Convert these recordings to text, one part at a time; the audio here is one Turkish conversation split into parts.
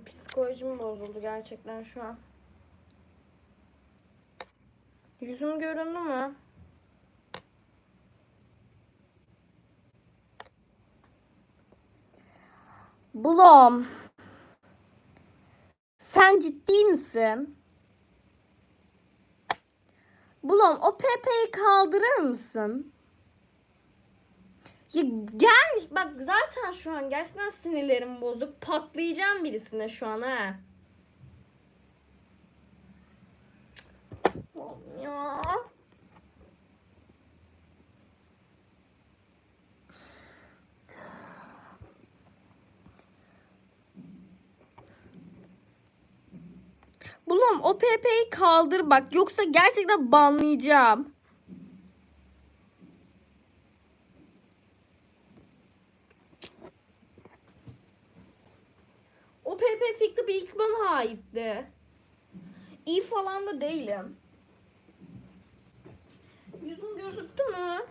Psikolojim bozuldu gerçekten şu an. Yüzüm göründü mü? Blom. Sen ciddi misin? Blom o Pepe'yi kaldırır mısın? Ya gelmiş bak zaten şu an gerçekten sinirlerim bozuk. Patlayacağım birisine şu an ha. Bulum o PP'yi kaldır bak yoksa gerçekten banlayacağım. O PP fikri bir ilk bana aitti. İyi falan da değilim. Yüzüm gözüktü mü?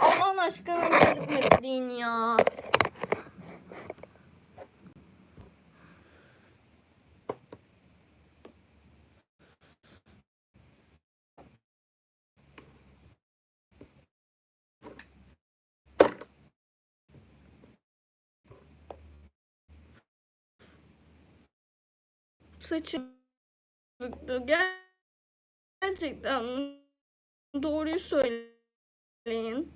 Allah'ın aşkına gözükmediğin ya. Saçım Gerçekten doğruyu söyleyin.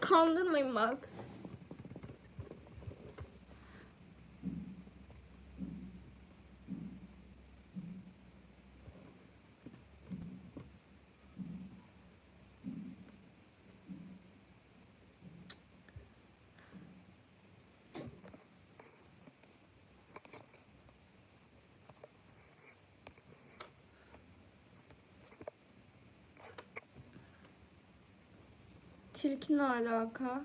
Kandırmayın bak. Tilki ne alaka?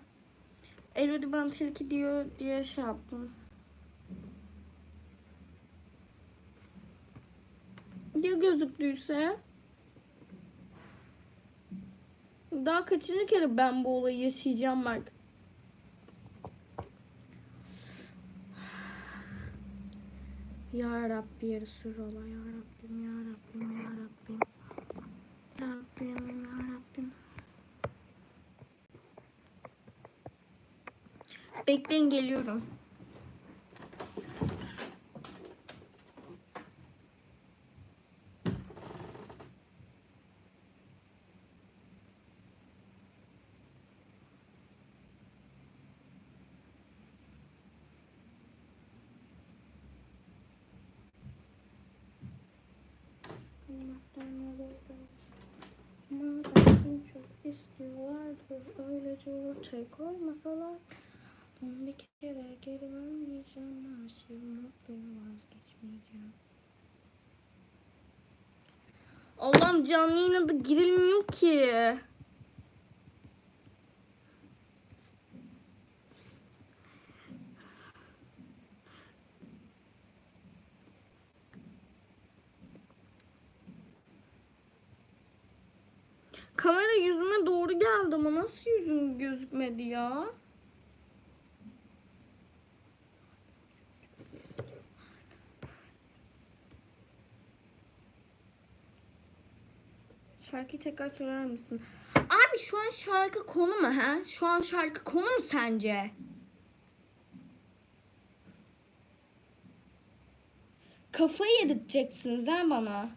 Elodie bana tilki diyor diye şey yaptım. Ya gözüktüyse? Daha kaçıncı kere ben bu olayı yaşayacağım bak. Ya Rabbi ya Resulallah ya Rabbim ya Rabbim ya Rabbim. Rabbim. Bekleyin geliyorum. Çok istiyorlardı öylece ortaya koymasalar bir kere geri vermeyeceğim şeyi mutluyum vazgeçmeyeceğim. Allah'ım canlı yayına da girilmiyor ki. Kamera yüzüme doğru geldi ama nasıl yüzüm gözükmedi ya? Şarkıyı tekrar söyler misin? Abi şu an şarkı konu mu ha? Şu an şarkı konu mu sence? Kafayı yedirteceksiniz ha bana.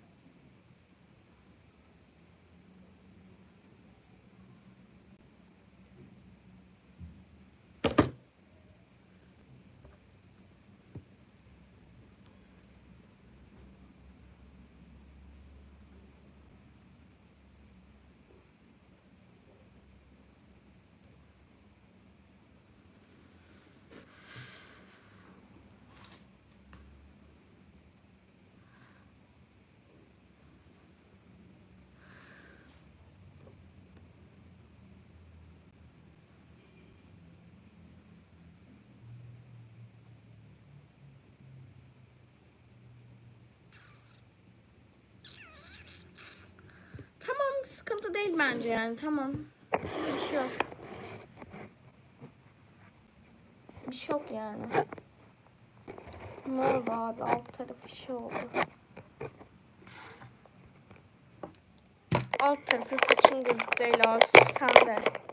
Da değil bence yani. Tamam. Bir şey yok. Bir şey yok yani. Ne oldu abi? Alt tarafı şey oldu. Alt tarafı saçın gözüktü Ela. Sen de.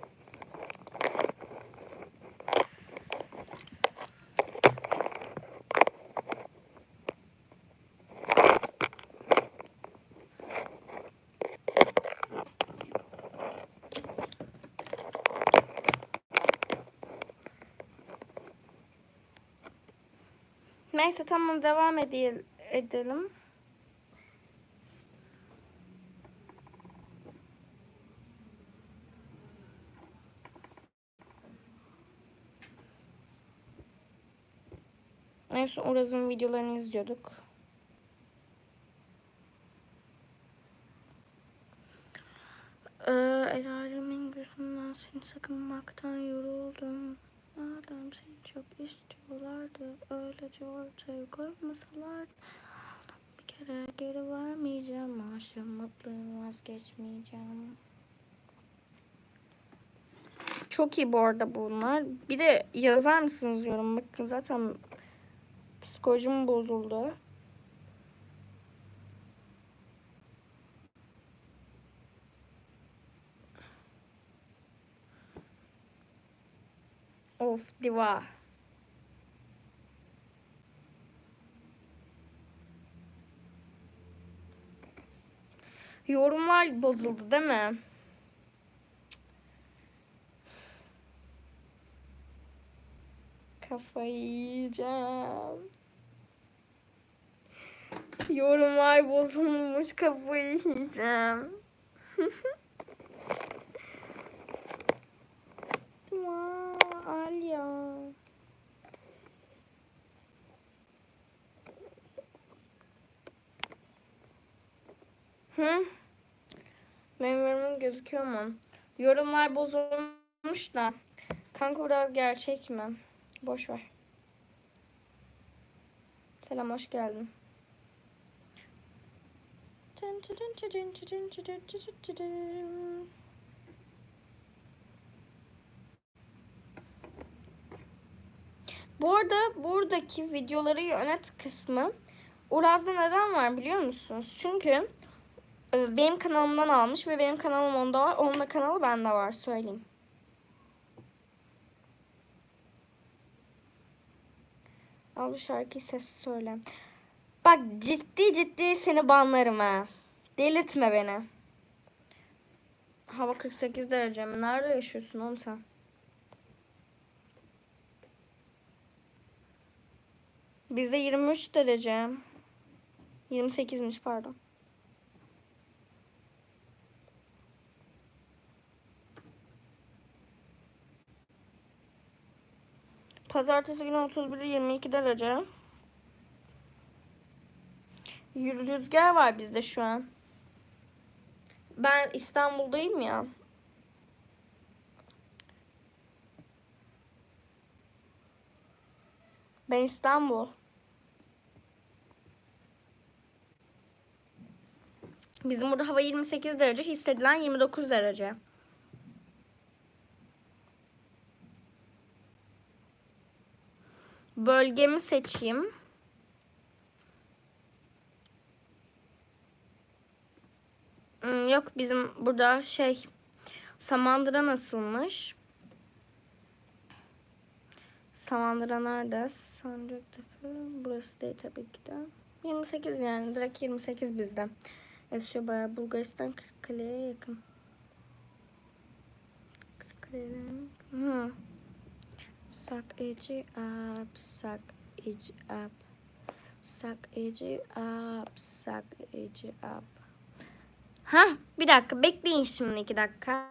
Neyse tamam devam edelim. edelim. Neyse Uraz'ın videolarını izliyorduk. Ee, el alemin gözünden seni sakınmaktan yoruldum. Madem seni çok istiyorlardı, öylece ortaya koymasalardı. Bir kere geri vermeyeceğim, aşığım mutluyum, vazgeçmeyeceğim. Çok iyi bu arada bunlar. Bir de yazar mısınız yorum? Bakın zaten psikolojim bozuldu. Of diva. Yorumlar bozuldu değil mi? Kafayı yiyeceğim. Yorumlar bozulmuş kafayı yiyeceğim. Vaa, Alya. Hı? Benim yorumum gözüküyor mu? Yorumlar bozulmuş da. Kanka Ural gerçek mi? Boş ver. Selam hoş geldin. Bu arada buradaki videoları yönet kısmı Uraz'da neden var biliyor musunuz? Çünkü e, benim kanalımdan almış ve benim kanalım onda var. Onun da kanalı bende var söyleyeyim. Al bu şarkıyı sessiz söyle. Bak ciddi ciddi seni banlarım ha. Delirtme beni. Hava 48 derece mi? Nerede yaşıyorsun oğlum sen? Bizde 23 derece. 28'miş pardon. Pazartesi günü 31 22 derece. Rüzgar var bizde şu an. Ben İstanbul'dayım ya. Ben İstanbul. Bizim burada hava 28 derece, hissedilen 29 derece. Bölgemi seçeyim. Hmm, yok bizim burada şey Samandıra nasılmış? Samandıra nerede? Sancaktepe. Burası değil tabii ki de. 28 yani direkt 28 bizde. Esiyor bayağı Bulgaristan Kırıkkale'ye yakın. Kırıkkale'den Hı. Suck it up, suck it up. Suck it up, suck it up. Ha, bir dakika bekleyin şimdi iki dakika.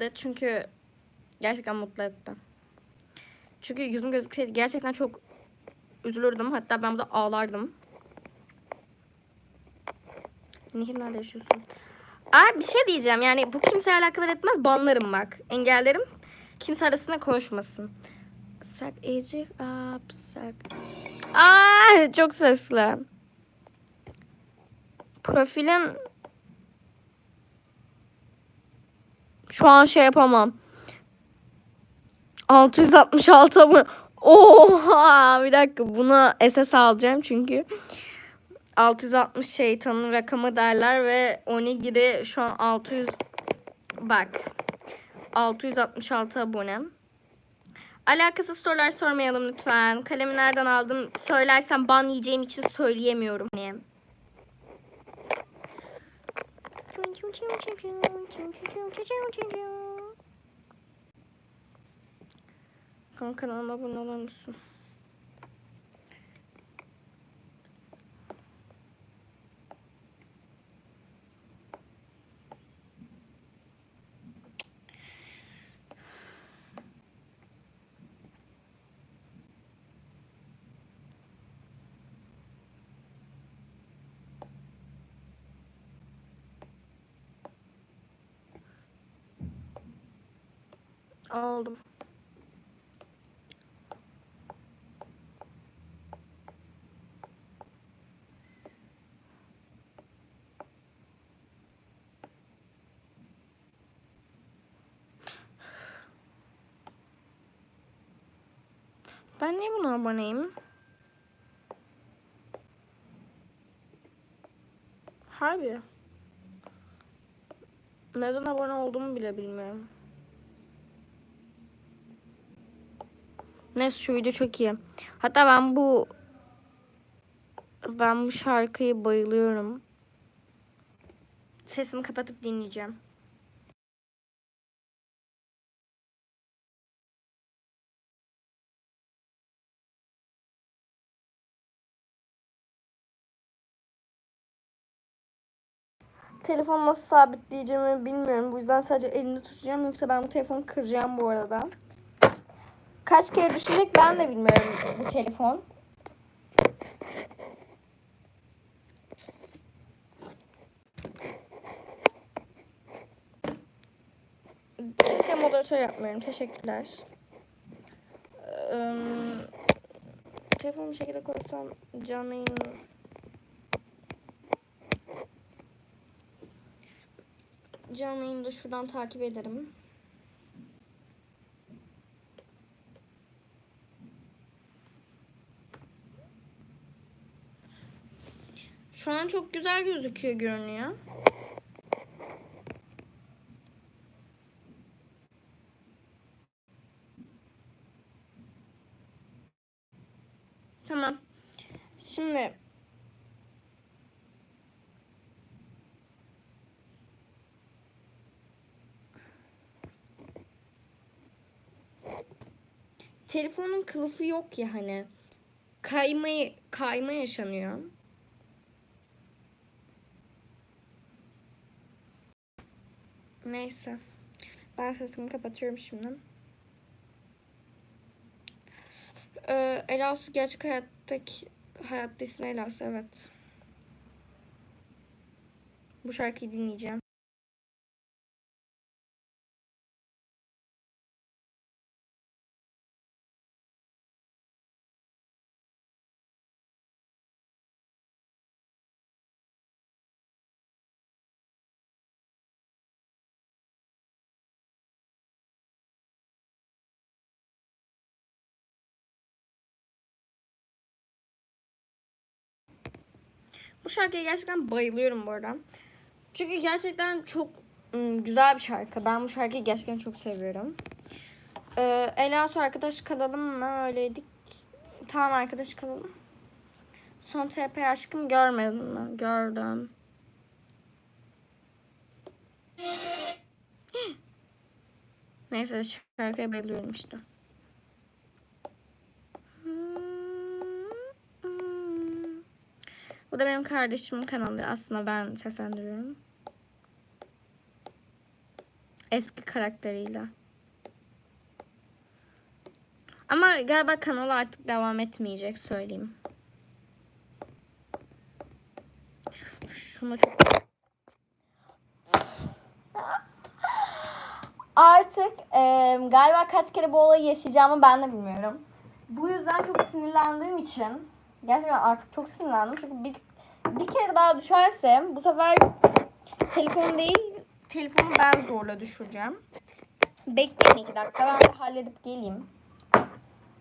Mutlu et. Çünkü gerçekten mutlu etti. Çünkü yüzüm gözükseydi gerçekten çok üzülürdüm. Hatta ben burada ağlardım. Nehir nerede yaşıyorsun? Aa bir şey diyeceğim. Yani bu kimseye alakadar etmez. Banlarım bak. Engellerim. Kimse arasında konuşmasın. Sak ecik up sak. Aa çok sesli. Profilim şu an şey yapamam. 666 abone. Oha bir dakika bunu SS alacağım çünkü 660 şeytanın rakamı derler ve Onigiri şu an 600 bak 666 abonem. Alakasız sorular sormayalım lütfen. Kalemi nereden aldım söylersem ban yiyeceğim için söyleyemiyorum. Hani. Kanka kanalıma abone olur musun? Aldım. Ben niye buna aboneyim? Harbi. Neden abone olduğumu bile bilmiyorum. Neyse şu video çok iyi. Hatta ben bu ben bu şarkıyı bayılıyorum. Sesimi kapatıp dinleyeceğim. Telefonu nasıl sabitleyeceğimi bilmiyorum. Bu yüzden sadece elimde tutacağım. Yoksa ben bu telefonu kıracağım bu arada. Kaç kere düşecek ben de bilmiyorum bu telefon. Kimseye moderatör yapmıyorum. Teşekkürler. Ee, telefonu bir şekilde koysam canlı yayın canlı yayını da şuradan takip ederim. Şu an çok güzel gözüküyor görünüyor. Tamam. Şimdi telefonun kılıfı yok ya hani. Kayma kayma yaşanıyor. Neyse. Ben sesimi kapatıyorum şimdi. Ee, Elasu gerçek hayattaki hayatta ismi Elasu evet. Bu şarkıyı dinleyeceğim. Bu şarkıya gerçekten bayılıyorum bu arada. Çünkü gerçekten çok güzel bir şarkı. Ben bu şarkıyı gerçekten çok seviyorum. Ee, Ela su arkadaş kalalım mı? Öyleydik. Tamam arkadaş kalalım. Son TP aşkım görmedin mi? Gördüm. Neyse şarkıya bayılıyorum işte. Bu da benim kardeşimin kanalı. Aslında ben seslendiriyorum. Eski karakteriyle. Ama galiba kanal artık devam etmeyecek söyleyeyim. Şunu çok... Artık e, galiba kaç kere bu olayı yaşayacağımı ben de bilmiyorum. Bu yüzden çok sinirlendiğim için gerçekten artık çok sinirlendim. Çünkü bir, bir kere daha düşerse bu sefer telefon değil telefonu ben zorla düşüreceğim. Bekleyin iki dakika ben bir halledip geleyim.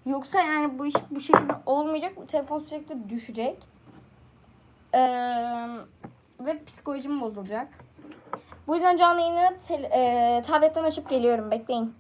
Yoksa yani bu iş bu şekilde olmayacak. Bu telefon sürekli düşecek. Ee, ve psikolojim bozulacak. Bu yüzden canlı yayını e, tabletten açıp geliyorum. Bekleyin.